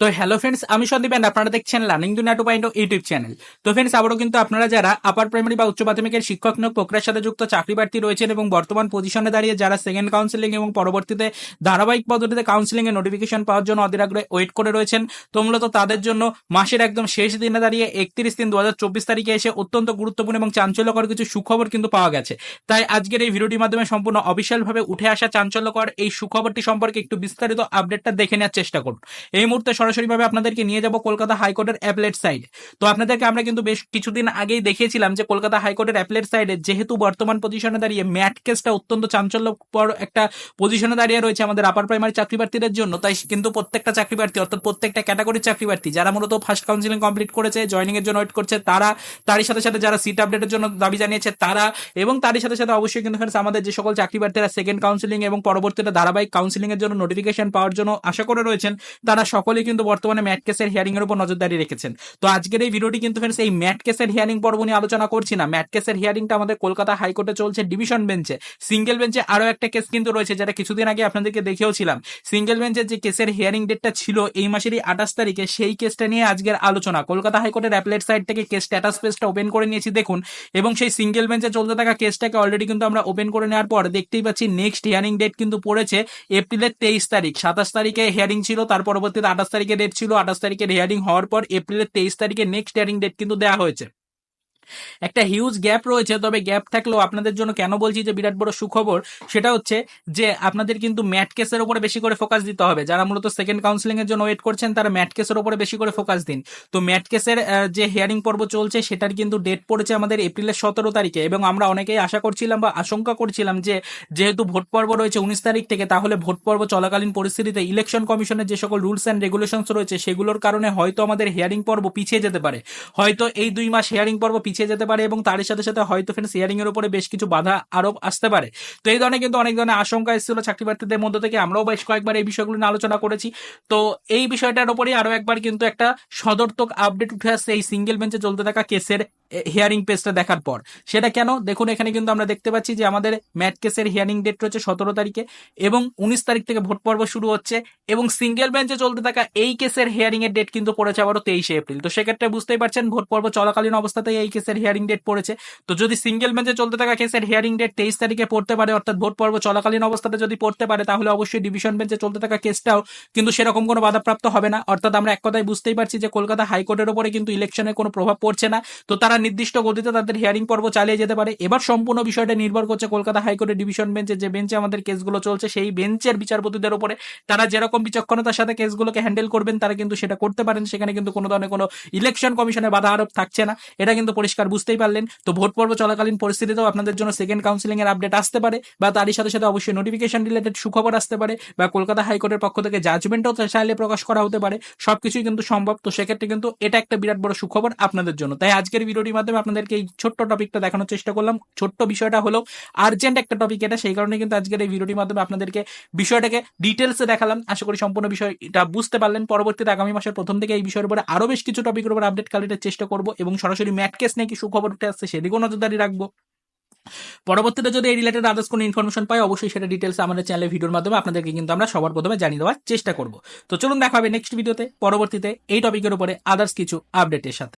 তো hello friends আমি Sandeep and আপনারা দেখছেন learning Duniya two point YouTube channel তো ফ্রেন্ডস আবারও কিন্তু আপনারা যারা আপার প্রাইমারি বা উচ্চ মাধ্যমিকের শিক্ষক নিয়োগ প্রক্রিয়ার সাথে যুক্ত চাকরি প্রার্থী রয়েছেন এবং বর্তমান পজিশনে দাঁড়িয়ে যারা সেকেন্ড কাউন্সিলিং এবং পরবর্তীতে ধারাবাহিক পদ্ধতিতে কাউন্সিলিং এর নোটিফিকেশন পাওয়ার জন্য অধীর আগ্রহে ওয়েট করে রয়েছেন, তো মূলত তাদের জন্য মাসের একদম শেষ দিনে দাঁড়িয়ে একত্রিশ তিন দু তারিখে এসে অত্যন্ত গুরুত্বপূর্ণ এবং চাঞ্চল্যকর কিছু সুখবর কিন্তু পাওয়া গেছে। তাই আজকের এই ভিডিওটির মাধ্যমে সম্পূর্ণ অফিসিয়াল ভাবে উঠে আসা চাঞ্চল্যকর এই সুখবরটি সম্পর্কে একটু বিস্তারিত আপডেটটা দেখে নেওয়ার চেষ্টা করুন। এই মুহূর্তে সরাসরিভাবে আপনাদেরকে নিয়ে যাব কলকাতা হাইকোর্টের অ্যাপলেট সাইড। তো আপনাদেরকে আমরা কিন্তু বেশ কিছুদিন আগেই দেখিয়েছিলাম যে কলকাতা হাইকোর্টের অ্যাপলেট সাইডে যেহেতু বর্তমান পজিশনে দাঁড়িয়ে ম্যাট কেসটা অত্যন্ত চাঞ্চল্যকর একটা পজিশনে দাঁড়িয়ে রয়েছে আমাদের আপার প্রাইমারি চাকরি প্রার্থীদের জন্য, তাই কিন্তু প্রত্যেকটা চাকরি প্রার্থী অর্থাৎ প্রত্যেকটা ক্যাটাগরির চাকরি প্রার্থী যারা মূলত ফার্স্ট কাউন্সিলিং কমপ্লিট করেছে জয়নিং এর জন্য ওয়েট করছে, তারা তারই সাথে সাথে যারা সিট আপডেটের জন্য দাবি জানিয়েছে তারা, এবং তারই সাথে সাথে অবশ্যই কিন্তু আমাদের যে সকল চাকরি প্রার্থীরা সেকেন্ড কাউন্সিলিং এবং পরবর্তীতে ধারাবাহিক কাউন্সিলিং এর জন্য নোটিফিকেশন পাওয়ার জন্য আশা করে রয়েছেন, তারা সকলেই কিন্তু বর্তমানে ম্যাট কেসের হিয়ারিং এর উপর নজরদারি রেখেছেন। তো আজকের এই ভিডিওটি কিন্তু ফ্রেন্ডস এই ম্যাট কেসের হিয়ারিং পর্ব নিয়ে আলোচনা করছি না। ম্যাট কেসের হিয়ারিংটা আমাদের কলকাতা হাইকোর্টে চলছে ডিভিশন বেঞ্চে সিঙ্গেল বেঞ্চে আরও একটা কেস কিন্তু রয়েছে যেটা কিছুদিন আগে আপনাদেরকে দেখেওছিলাম সিঙ্গেল বেঞ্চের যে কেসের হিয়ারিং ডেটটা ছিল এই মাসেরই আঠাশ তারিখে সেই কেসটা নিয়ে আজকের আলোচনা। কলকাতা হাইকোর্টের অ্যাপলেট সাইড থেকে কেস স্ট্যাটাস পেজটা ওপেন করে নিয়েছি, দেখুন। এবং সেই সিঙ্গেল বেঞ্চে চলতে থাকা কেসটাকে অলরেডি কিন্তু আমরা ওপেন করে নেওয়ার পর দেখতেই পাচ্ছি নেক্সট হিয়ারিং ডেট কিন্তু পড়েছে এপ্রিলের তেইশ তারিখ। সাতাশ তারিখে হিয়ারিং ছিল, তার পরবর্তীতে আঠাশ তারিখে ডেট ছিল, আঠাশ তারিখের হিয়ারিং হওয়ার পর এপ্রিলের তেইশ তারিখে নেক্সট হিয়ারিং ডেট কিন্তু দেওয়া হয়েছে। একটা হিউজ গ্যাপ রয়েছে, তবে গ্যাপ থাকলেও আপনাদের জন্য কেন বলছি যে বিরাট বড় সুখবর, সেটা হচ্ছে যে আপনাদের কিন্তু ম্যাট কেসের উপরে বেশি করে ফোকাস দিতে হবে। যারা মূলত সেকেন্ড কাউন্সিলিং এর জন্য ওয়েট করছেন, তারা ম্যাট কেসের উপরে বেশি করে ফোকাস দিন। তো ম্যাট কেসের যে হিয়ারিং পর্ব চলছে, সেটার কিন্তু ডেট পড়েছে আমাদের এপ্রিলের সতেরো তারিখে। এবং আমরা অনেকেই আশা করছিলাম বা আশঙ্কা করছিলাম যে যেহেতু ভোট পর্ব রয়েছে উনিশ তারিখ থেকে, তাহলে ভোট পর্ব চলাকালীন পরিস্থিতিতে ইলেকশন কমিশনের যে সকল রুলস অ্যান্ড রেগুলেশনস রয়েছে, সেগুলোর কারণে হয়তো আমাদের হিয়ারিং পর্ব পিছিয়ে যেতে পারে। হয়তো এই দুই মাস হিয়ারিং পর্ব পিছিয়ে যেতে পারে এবং তার সাথে সাথে হয়তো ফ্রেন্ডস হিয়ারিং এর উপরে বেশ কিছু বাধা আরোপ আসতে পারে। তো এই ধরনের কিন্তু অনেক ধরনের আশঙ্কা এসেছিল চাকরি প্রার্থীদের মধ্য থেকে। আমরাও বেশ কয়েকবার এই বিষয়গুলো নিয়ে আলোচনা করেছি। তো এই বিষয়টার উপরেই আরও একবার কিন্তু একটা সদর্থক আপডেট উঠে আসছে এই সিঙ্গেল বেঞ্চে চলতে থাকা কেসের হিয়ারিং পেজটা দেখার পর। সেটা কেন? দেখুন, এখানে কিন্তু আমরা দেখতে পাচ্ছি যে আমাদের ম্যাট কেসের হিয়ারিং ডেট রয়েছে সতেরো তারিখে এবং উনিশ তারিখ থেকে ভোট পর্ব শুরু হচ্ছে এবং সিঙ্গেল বেঞ্চে চলতে থাকা এই কেসের হিয়ারিং এর ডেট কিন্তু পড়েছে আবারও তেইশে এপ্রিল। তো সেক্ষেত্রে বুঝতেই পারছেন, ভোট পর্ব চলাকালীন অবস্থাতেই এই কেসের হিয়ারিং ডেট পড়েছে। তো যদি সিঙ্গেল বেঞ্চে চলতে থাকা কেসের হিয়ারিং ডেট তেইশ তারিখে পড়তে পারে, অর্থাৎ ভোট পর্ব চলাকালীন অবস্থাতে যদি পড়তে পারে, তাহলে অবশ্যই ডিভিশন বেঞ্চে চলতে থাকা কেসটাও কিন্তু সেরকম কোনো বাধাপ্রাপ্ত হবে না। অর্থাৎ আমরা এক কথায় বুঝতেই পারছি যে কলকাতা হাইকোর্টের উপরে কিন্তু ইলেকশনের কোনো প্রভাব পড়ছে না। তো তারা নির্দিষ্ট গতিতে তাদের হিয়ারিং পর্ব চালিয়ে যেতে পারে। এবার সম্পূর্ণ বিষয়টা নির্ভর করছে কলকাতা হাইকোর্টের ডিভিশন বেঞ্চে যে বেঞ্চে আমাদের কেসগুলো চলছে, সেই বেঞ্চের বিচারপতিদের উপরে। তারা যেরকম বিচক্ষণতার সাথে কেসগুলোকে হ্যান্ডেল করবেন, তারা কিন্তু সেটা করতে পারেন। সেখানে কিন্তু কোনো ধরনের কোনো ইলেকশন কমিশনের বাধা আরোপ থাকছে না। এটা কিন্তু পরিষ্কার বুঝতেই পারলেন। তো ভোট পর্ব চলাকালীন পরিস্থিতিতেও আপনাদের জন্য সেকেন্ড কাউন্সিলিং এর আপডেট আসতে পারে বা তারই সাথে সাথে অবশ্যই নোটিফিকেশন রিলেটেড সুখবর আসতে পারে বা কলকাতা হাইকোর্টের পক্ষ থেকে জাজমেন্টও চাইলে প্রকাশ করা হতে পারে। সবকিছুই কিন্তু সম্ভব। তো সেক্ষেত্রে কিন্তু এটা একটা বিরাট বড় সুখবর আপনাদের জন্য। তাই আজকের ভিডিওটির মাধ্যমে আপনাদেরকে এই ছোট্ট টপিকটা দেখানোর চেষ্টা করলাম। ছোট্ট বিষয়টা হলো আর্জেন্ট একটা টপিক এটা। সেই কারণে কিন্তু আজকের এই ভিডিওটির মাধ্যমে আপনাদেরকে বিষয়টাকে ডিটেলসে দেখালাম। আশা করি সম্পূর্ণ বিষয়টা বুঝতে পারলেন। পরবর্তীতে আগামী মাসের প্রথম থেকে এই বিষয়ের উপরে আরও বেশ কিছু টপিকের উপর আপডেট কালেক্টের চেষ্টা করব এবং সরাসরি ম্যাট কেস নিয়ে কি সুখবর উঠে আসছে সেদিকেও নজরদারি রাখব। পরবর্তীতে যদি এই রিলেটেড আদার্স কোনো ইনফরমেশন পাই, অবশ্যই সেটা ডিটেলস আমাদের চ্যানেলের ভিডিওর মাধ্যমে আপনাদেরকে কিন্তু আমরা সবার প্রথমে জানিয়ে দেওয়ার চেষ্টা করব। তো চলুন দেখা হবে নেক্সট ভিডিওতে পরবর্তীতে এই টপিকের উপরে আদার্স কিছু আপডেটের সাথে।